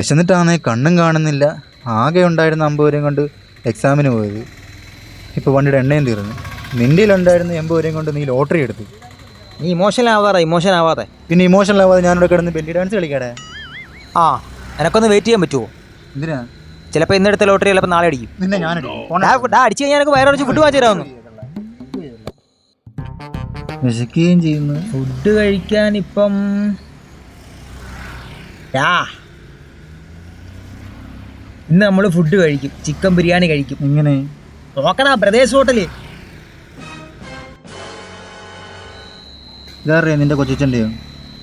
വിശന്നിട്ടാണേ കണ്ണും കാണുന്നില്ല. ആകെ ഉണ്ടായിരുന്ന അമ്പത് രൂപയും കൊണ്ട് എക്സാമിന് പോയത്. ഇപ്പോൾ വണ്ടിയുടെ എണ്ണയും തീർന്നു. നിന്റെയിലുണ്ടായിരുന്ന എൺപത് രൂപയും കൊണ്ട് നീ ലോട്ടറി എടുത്തു. നീ ഇമോഷണൽ ആവാതെ ഇമോഷൻ ആവാതെ പിന്നെ ഇമോഷണൽ ആവാതെ ഞാനിവിടെ കിടന്ന് ബെല്ലി ഡാൻസ് കളിക്കാടെ? ആ എനക്കൊന്ന് വെയിറ്റ് ചെയ്യാൻ പറ്റുമോ എന്തിനാ? ചിലപ്പോൾ ഇന്നെടുത്ത ലോട്ടറി ചിലപ്പോൾ നാളെ അടിക്കും. നിന്നെ ഞാനടിക്കും അടിച്ചു കഴിഞ്ഞാൽ എനിക്ക് വയറടിച്ച് ഫുഡ് വാങ്ങിച്ചു തരാമെന്ന് വിശക്കുകയും ചെയ്യുന്നു. ഫുഡ് കഴിക്കാൻ ഇപ്പം യാ ഇന്ന് നമ്മൾ ഫുഡ് കഴിക്കും. ചിക്കൻ ബിരിയാണി കഴിക്കും. ഇങ്ങനെ നോക്കടാ പ്രദേശ് ഹോട്ടൽ ഇതറിയാം നിന്റെ കൊച്ചച്ഛന്റെയോ?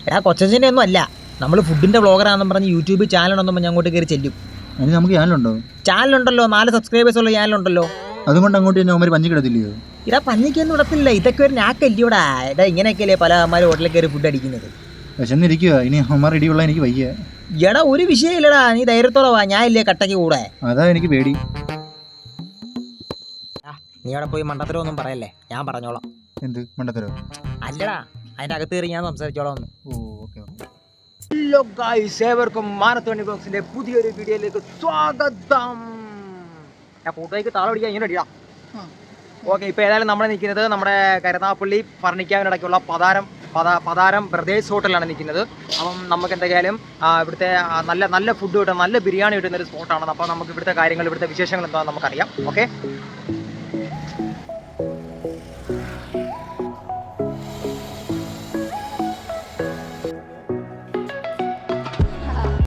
എടാ കൊച്ചച്ഛന്റെ ഒന്നും അല്ല നമ്മൾ ഫുഡിന്റെ വ്ളോഗറാണെന്നും പറഞ്ഞ് യൂട്യൂബ് ചാനൽ ചാനലുണ്ടെന്നും പറഞ്ഞ് അങ്ങോട്ട് കയറി ചെല്ലും. അതിന് നമുക്ക് ചാനലുണ്ടോ ചാനലുണ്ടല്ലോ നാല് സബ്സ്ക്രൈബേഴ്സ് ഉള്ള ചാനലുണ്ടല്ലോ അതുകൊണ്ട് അങ്ങോട്ട് തന്നെ അവന്മാർ പഞ്ഞി കിടത്തില്ലയോ ഇതാ പഞ്ഞിക്കൊന്നും ഇടത്തില്ല. ഇതൊക്കെ ഒരു നാക്കല്ലിയോടാ എടാ ഇങ്ങനെയൊക്കെയല്ലേ പല അമ്മമാർ ഹോട്ടലിൽ കയറി ഫുഡ് അടിക്കുന്നത്. വിശന്നിരിക്കുക ഇനി അവന്മാർ ഇടിയുള്ള എനിക്ക് വയ്യ. എടാ ഒരു വിഷയമില്ലടാ. നീ ധൈര്യത്തോടെ വാ. ഞാൻ ഇല്ലേ കട്ടയ്ക്ക് കൂടെ? അതാ എനിക്ക് പേടി. ആ, നീ അവിടെ പോയി മണ്ടത്തരമൊന്നും പറയല്ലേ? ഞാൻ പറഞ്ഞോളാം. എന്ത്? മണ്ടത്തരോ? അല്ലടാ അതിന്റെ അകത്ത് കയറി ഞാൻ സംസാരിച്ചോളാം ഒന്ന്. Oh okay okay. Hello guys ഏവർക്കും മാനത്തോണി ബോക്സിന്റെ പുതിയൊരു വീഡിയോയിലേക്ക് സ്വാഗതം. ഞാൻ ഫോട്ടോയ്ക്ക് താളം പിടിക്കാൻ ഇങ്ങനെ അടിയാ. ഓക്കെ ഇപ്പൊ ഏതായാലും നമ്മൾ നിൽക്കുന്നത് നമ്മുടെ കരുനാപ്പള്ളി ഫർണിക്കാവിനിടയ്ക്കുള്ള പതാരം പതാ പതാരം ബ്രദേഴ്സ് ഹോട്ടലാണ് നിൽക്കുന്നത്. അപ്പം നമുക്ക് എന്തെങ്കിലും ആ, ഇവിടുത്തെ നല്ല നല്ല ഫുഡ് കിട്ടുന്ന നല്ല ബിരിയാണി കിട്ടുന്ന ഒരു സ്പോട്ടാണ് അപ്പോൾ നമുക്ക് ഇവിടുത്തെ കാര്യങ്ങൾ ഇവിടുത്തെ വിശേഷങ്ങൾ എന്താണെന്ന് നമുക്കറിയാം. ഓക്കെ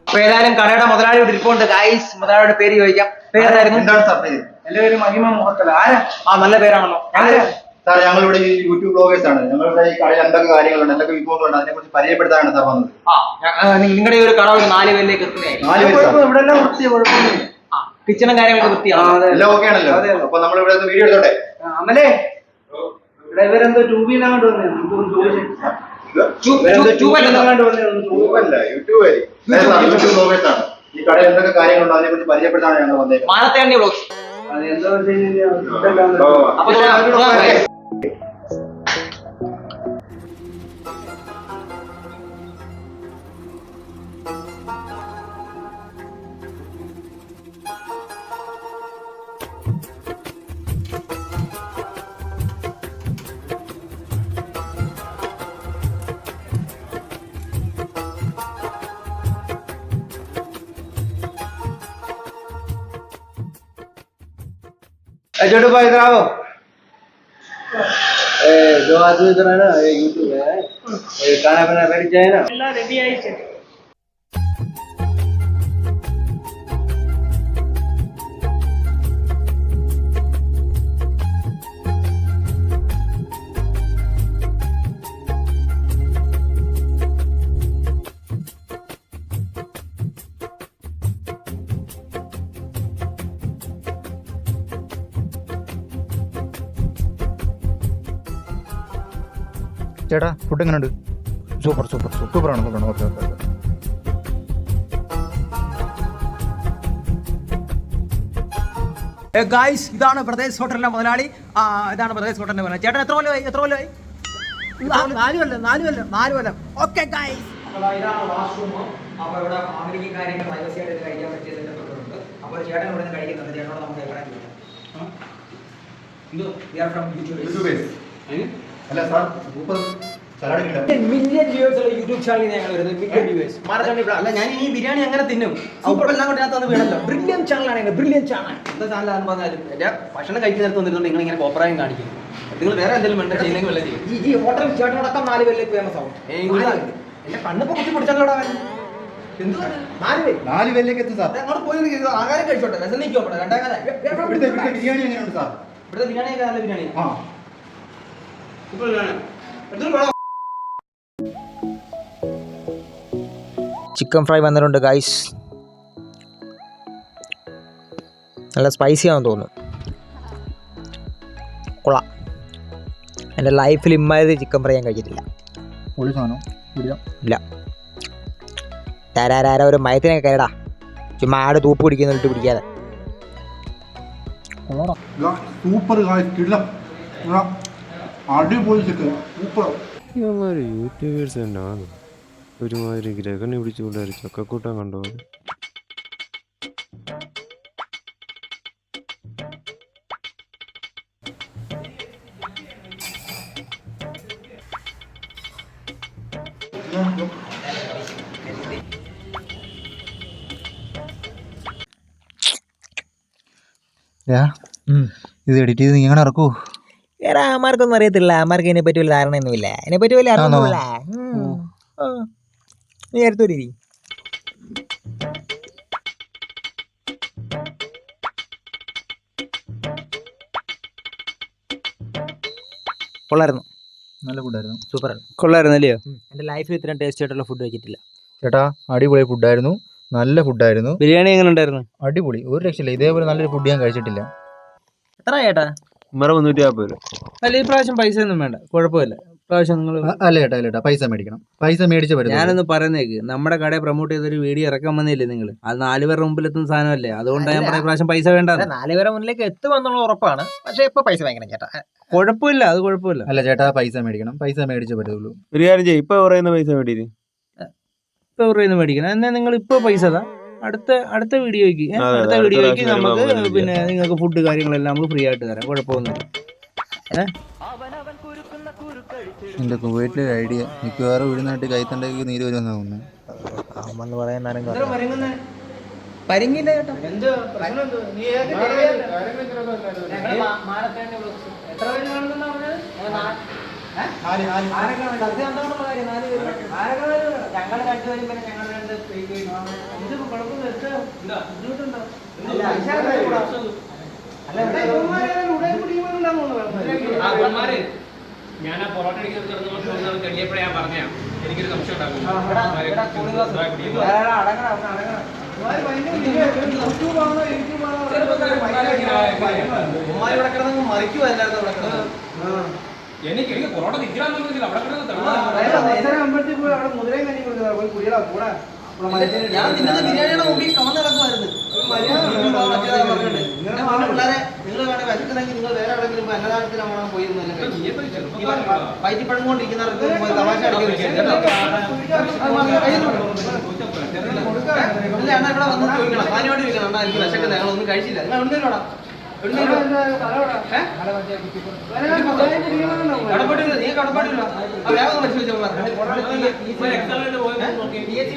അപ്പൊ ഏതായാലും കടയുടെ മുതലാളി ഇവിടെ ഇരിപ്പുണ്ട്. ഗൈസ് മുതലാളിയുടെ പേര് ചോദിക്കാം. പേരായിരുന്നു എന്താണ് സാർ പേര് എന്റെ പേര് മഹിമ മുഹത്തല ആരാ? ആ നല്ല പേരാണല്ലോ. ആരാ? സാർ ഞങ്ങളിവിടെ ഈ യൂട്യൂബ് ബ്ലോഗേഴ്സ് ആണ്. ഞങ്ങളുടെ ഈ കടയിൽ എന്തൊക്കെ കാര്യങ്ങളുണ്ട് എന്തൊക്കെ വിഭവങ്ങളുണ്ട് അതിനെ കുറിച്ച് പരിചയപ്പെടുത്താനാണ് സാർ വന്നത്. ആ നിങ്ങളുടെ ഈ ഒരു കട ഒരു നാല് പേരിലേക്ക് എത്തുന്നതായിരിക്കും നാല് പേര് സാർ. കുഴപ്പം ഇവിടെ എല്ലാം വൃത്തി കുഴപ്പമൊന്നുമില്ല കിച്ചണും കാര്യങ്ങളൊക്കെ ആ, വൃത്തിയാണ്? അതെ. എല്ലാം ഓക്കെ ആണല്ലോ. അതെ, അതെ. അപ്പൊ നമ്മൾ ഇവിടെ വീഡിയോ എടുത്തോട്ടെ? ആ, അമലേ. ഇവിടെ ഇവരെന്തോ ടൂ വീലർ അങ്ങോട്ട് വന്നേ. ടൂ വീലർ യൂട്യൂബല്ല യൂട്യൂബ് യൂട്യൂബ് ബ്ലോഗേഴ്സ് ആണ്. ഈ കടയിൽ എന്തൊക്കെ കാര്യങ്ങളുണ്ടോ അതിനെ കുറിച്ച് പരിചയപ്പെടുത്താനാണ് ഞങ്ങൾ വന്നേക്കുന്നത്. മാനത്തേണ്ടി ബ്ലോഗ്സ് അതെന്തോ വെച്ച് കഴിഞ്ഞാൽ ഫുഡെല്ലാം ഓ. അപ്പൊ തുടങ്ങാം, തുടങ്ങാം. छोटे भाई इधर ए जो आदमी इधर है ना ये यूट्यूब है ये खाना पीना रेडी जाए ना ചേട്ടാ ഫുഡ് എങ്ങനെയുണ്ട് സൂപ്പർ സൂപ്പർ സൂപ്പർ സൂപ്പർ ആണ് സൂപ്പർ ആണ്. ഓക്കെ ഓക്കെ ഓക്കെ ഗായ്സ് ഇതാണ് പ്രദേശ് ഹോട്ടലിന്റെ മുതലാളി. ഇതാണ് പ്രദേശ് ഹോട്ടലിന്റെ മുതലാളി. ചേട്ടൻ എത്ര കൊല്ലമായി? എത്ര കൊല്ലമായി? നാല് കൊല്ലം നാല് കൊല്ലം നാല് കൊല്ലം. ഓക്കെ ഗായ്സ് ഇതാണ് വാഷ്റൂം അപ്പോൾ ഇവിടെ ഫാമിലിക്ക് കാര്യങ്ങൾ പ്രൈവസി ആയിട്ട് കഴിക്കാൻ പറ്റിയ സെറ്റപ്പ് അപ്പോൾ ചേട്ടൻ ഇവിടെ നിന്ന് കഴിക്കുന്നുണ്ട്. ചേട്ടനോട് നമുക്ക് എവിടെ അല്ല സാർ സൂപ്പർ മില്യൺ വ്യൂവേഴ്സ് ഉള്ള യൂട്യൂബ് ചാനലിൽ ഞങ്ങൾ വരുന്നത് മില്യൺ വ്യൂവേഴ്സ് അല്ല ഞാൻ ഈ ബിരിയാണി അങ്ങനെ തിന്നും. ഉപ്പെല്ലാം കൊണ്ട് ഞാൻ തന്നു വീണല്ലോ. ബ്രില്യൻ ചാനലാണ് ഞങ്ങൾ ബ്രില്യൻ ചാനൽ എന്താ ചാനലാന്ന് പറഞ്ഞാലും എന്റെ ഭക്ഷണം കഴിക്കുന്ന നേരത്ത് വന്നിരുന്നുണ്ട് നിങ്ങൾ ഇങ്ങനെ കോപ്രായം കാണിക്കും നിങ്ങൾ വേറെ എന്തെങ്കിലും വേണ്ട ചെയ്യില്ലെങ്കിൽ വല്ല ചെയ്യും. ഈ ഹോട്ടൽ ചേട്ടനടക്കം നാല് പേരിലേക്ക് ഫേമസ് ആവും. എന്റെ കണ്ണിപ്പോ കുത്തി. എന്തുവാ നാല് പേര്. നാല് പേരിലേക്ക് എത്തും സാർ. അങ്ങോട്ട് പോയി നിൽക്ക്. ആഹാരം കഴിച്ചോട്ടെ. വിശന്നിക്കോ അവിടെ രണ്ടാം കാലം ഇവിടുത്തെ ബിരിയാണി എങ്ങനെയുണ്ട് സാർ? ഇവിടുത്തെ ബിരിയാണി ഒക്കെ നല്ല ബിരിയാണി ആ. ചിക്കൻ ഫ്രൈ വന്നിട്ടുണ്ട് ഗൈസ് നല്ല സ്പൈസി ആണെന്ന് തോന്നുന്നു. കൊള്ളാം. എന്റെ ലൈഫിൽ ഇമ്മാതിരി ചിക്കൻ ഫ്രൈ ഞാൻ കഴിച്ചിട്ടില്ല. ഇല്ല. തരാരാര ഒരു മയത്തിനൊക്കെ കയറടാ. ചുമ്മാ ആട് തൂപ്പ് പിടിക്കുന്നിട്ട് പിടിക്കാതെ. സൂപ്പർ അടിപൊളി യൂട്യൂബേഴ്സ് തന്നെയാണ്. ഒരുമാതിരി ഗ്രഹണി പിടിച്ചുകൊണ്ടൊരു ചക്കക്കൂട്ടം കണ്ടോ ഇത് എഡിറ്റ് ചെയ്ത് നീ അങ്ങനെ ഇറക്കൂ. എടാ ആമാർക്കൊന്നും അറിയത്തില്ല. ആമാർക്ക് ഇതിനെ പറ്റി വലിയ ധാരണയൊന്നുമില്ല അതിനെ പറ്റി വലിയ? അറിവൊന്നുമില്ല നീ അടുത്തൊരു കൊള്ളായിരുന്നു. നല്ല ഫുഡായിരുന്നു. സൂപ്പറാണ് കൊള്ളായിരുന്നു അല്ലയോ എന്റെ ലൈഫിൽ ഇത്രയും ടേസ്റ്റ് ആയിട്ടുള്ള ഫുഡ് കഴിച്ചിട്ടില്ല. ചേട്ടാ അടിപൊളി ഫുഡായിരുന്നു. നല്ല ഫുഡായിരുന്നു. ബിരിയാണി എങ്ങനെ ഉണ്ടായിരുന്നു? അടിപൊളി. ഒരു രക്ഷയില്ല. ഇതേപോലെ നല്ലൊരു ഫുഡ് ഞാൻ കഴിച്ചിട്ടില്ല. എത്ര ചേട്ടാ? ഉമ്മറ മുന്നൂറ്റി നാൽപ്പത് രൂപ അല്ല ഈ പ്രാവശ്യം പൈസ ഒന്നും വേണ്ട. കുഴപ്പമില്ല. പ്രാവശ്യം നിങ്ങൾ അല്ല ചേട്ടാ അല്ല ചേട്ടാ പൈസ മേടിക്കണം. പൈസ മേടിച്ച് പറ്റും ഞാനൊന്ന് പറയുന്നേക്ക് നമ്മുടെ കടയെ പ്രൊമോട്ട് ചെയ്തൊരു വീഡിയോ ഇറക്കാൻ വന്നില്ലേ നിങ്ങൾ അത് നാല് പേരുടെ മുമ്പിൽ എത്തുന്ന സാധനമല്ലേ? അതുകൊണ്ടാണ് ഞാൻ പറഞ്ഞ പ്രാവശ്യം പൈസ വേണ്ട അല്ല, നാല് പേരെ മുന്നിലേക്ക് എത്തുമെന്നുള്ള ഉറപ്പാണ്. പക്ഷേ ഇപ്പൊ പൈസ വാങ്ങണം ചേട്ടാ. കുഴപ്പമില്ല അത് കുഴപ്പമില്ല. അല്ല ചേട്ടാ പൈസ മേടിക്കണം. പൈസ മേടിച്ച് പറ്റുള്ളൂ ഒരു കാര്യം ചെയ്യും ഇപ്പൊ പറയുന്ന പൈസ വേണ്ടിയിട്ട് ഇപ്പൊ പറയുന്നത് മേടിക്കണം. എന്നാ നിങ്ങൾ ഇപ്പൊ പൈസ താ. അടുത്ത അടുത്ത വീഡിയോയ്ക്ക് അടുത്ത വീഡിയോയ്ക്ക് നമുക്ക് പിന്നെ നിങ്ങൾക്ക് ഫുഡ് കാര്യങ്ങളെല്ലാം നമുക്ക് ഫ്രീ ആയിട്ട് തരാം. കുഴപ്പമൊന്നുമില്ല. എന്റെ കുവൈറ്റിലെ ഐഡിയ മിക്കവാറും വീടിനായിട്ട് കൈത്തണ്ടേക്ക് നീര് വരുമെന്നാണ് തോന്നുന്നത്. അമ്മെന്ന് പറയുന്ന പരിങ്ങില്ല ചേട്ടാ ഞങ്ങൾ രണ്ടുപേരും പിന്നെ ഞങ്ങൾ ഞാൻ ആ പൊറോട്ട അടിക്കുന്നത് കിടന്നു കഴിയപ്പോഴേ ഞാൻ പറഞ്ഞ. എനിക്കൊരു സംശയം ഉണ്ടാകും എനിക്ക് എനിക്ക് പൊറോട്ട തോന്നുന്നില്ല. അവിടെ കിടന്ന് തള്ളാ. ഞാൻ തിന്നുന്ന ബിരിയാണിയുടെ മുമ്പിൽ കമന്ന് കിടക്കുമായിരുന്നു പിള്ളേരെ നിങ്ങൾ വേണേ വിശക്കുന്നെങ്കിൽ നിങ്ങൾ വേറെ എവിടെയെങ്കിലും പോയി അന്നദാനത്തിനാണ് പോയിരുന്നല്ലേ നീ എന്തൊരു ചെറുപ്പക്കാരനാ. വയറ്റി പഴങ്ങോണ്ടിരിക്കുന്നവർക്ക് പോയി തമാശ ഇല്ല അണ്ണാ ഇവിടെ വന്ന് ചോദിക്കണം കാര്യമായിട്ട് ചോദിക്കണം അണ്ണാ എനിക്ക് വിശക്കുന്നത് ഞങ്ങൾ ഒന്നും കഴിച്ചില്ല നിങ്ങൾ എവിടെ നിന്നോടാ കടപ്പാട്ടില്ല നീ കടപ്പാട്ടില്ല വേഗം ഒന്ന് പരിശോധിച്ചോ ഇപ്പൊ എക്സാമിന് പോയപ്പോ നോക്കി. ഈ ഈ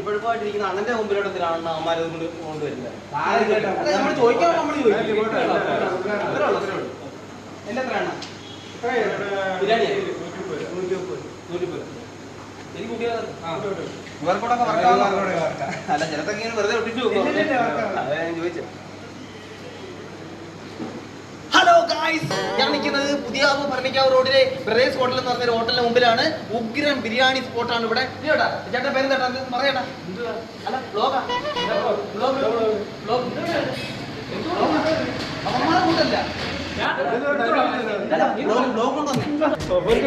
ചെറുപ്പമായിട്ടിരിക്കുന്ന അണ്ണന്റെ മുമ്പിലോട്ട് എന്തിനാണ് അമ്മമാരെ കൊണ്ട് കൊണ്ടുവരുന്നത് നമ്മൾ ചോദിക്കാൻ നമ്മൾ ചോദിക്കും. എന്റെ എത്ര എണ്ണ? ബിരിയാണിയാ? നൂറ്റി മുപ്പത് നൂറ്റി മുപ്പത് എനിക്ക് കൂട്ടിയത് ഇവർക്കൂടൊക്കെ വർക്കാവുന്ന അല്ല ചിലത്തൊക്കെ ഇങ്ങനെ വെറുതെ ഒട്ടിച്ചു അതാ ഞാൻ ചോദിച്ചത് ഹലോ ഗായ്സ് പുതിയ റോഡിലെ ബ്രദേഴ്സ് ഹോട്ടൽ എന്ന് പറഞ്ഞ ഒരു ഹോട്ടലിന് മുമ്പിലാണ് ഉഗ്രം ബിരിയാണി സ്പോട്ടാണ് ഇവിടെ. ചേട്ടാ? ചേട്ടൻ പേര് ചേട്ടാ. പറയടാ അല്ല ബ്ലോഗാ ബ്ലോഗ് ബ്ലോഗ് അവന്മാരെ കൂട്ടല്ല?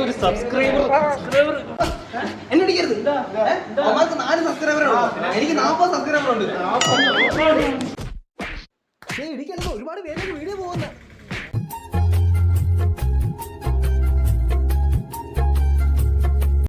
ഒരു സബ്സ്ക്രൈബർ എന്നെ? അവന്മാർക്ക് നാല് എനിക്ക് നാൽപ്പത് ഇടിക്കരുത്. ഒരുപാട് പേര് വീഡിയോ